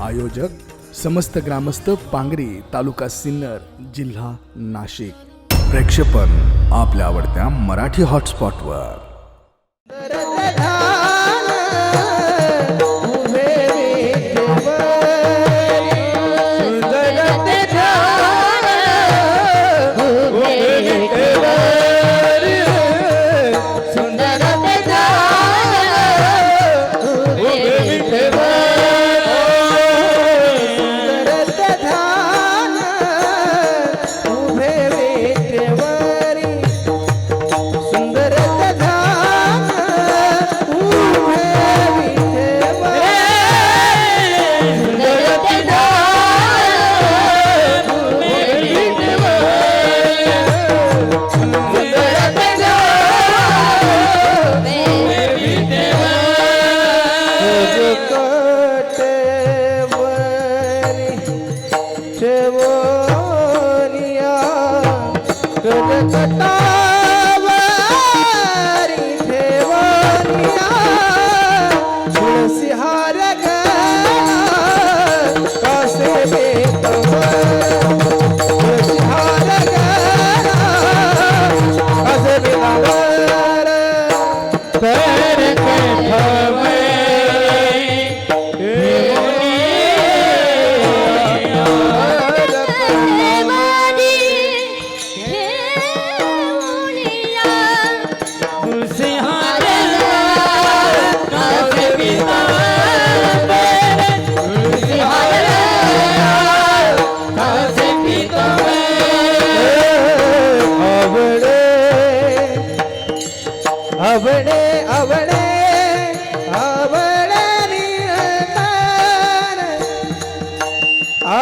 आयोजक समस्त ग्रामस्थ पांगरी तालुका सिन्नर जिल्हा नाशिक. प्रेक्षेपण आपल्या आवडत्या मराठी हॉटस्पॉटवर அவளே அவளே அவளே நீ ஆ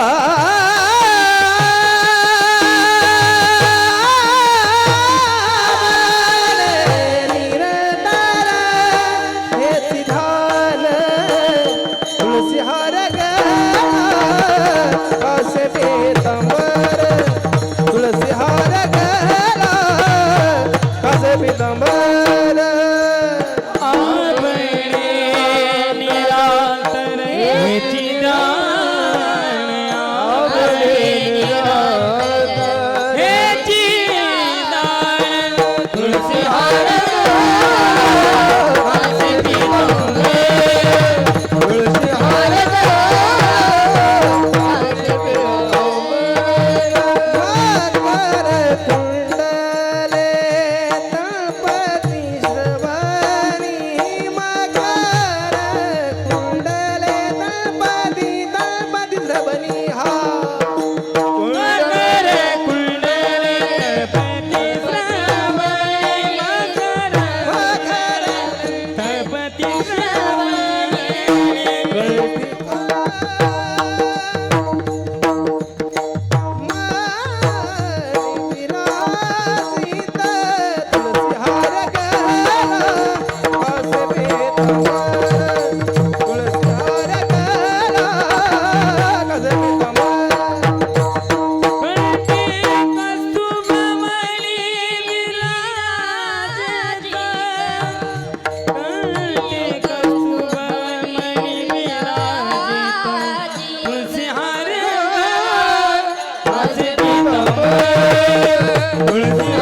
有人。Öyle.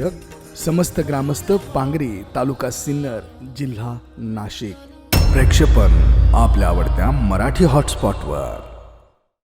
आयोजक समस्त ग्रामस्थ पांगरी तालुका सिन्नर जिल्हा नाशिक. प्रेक्षेपण आपल्या आवडत्या मराठी हॉटस्पॉटवर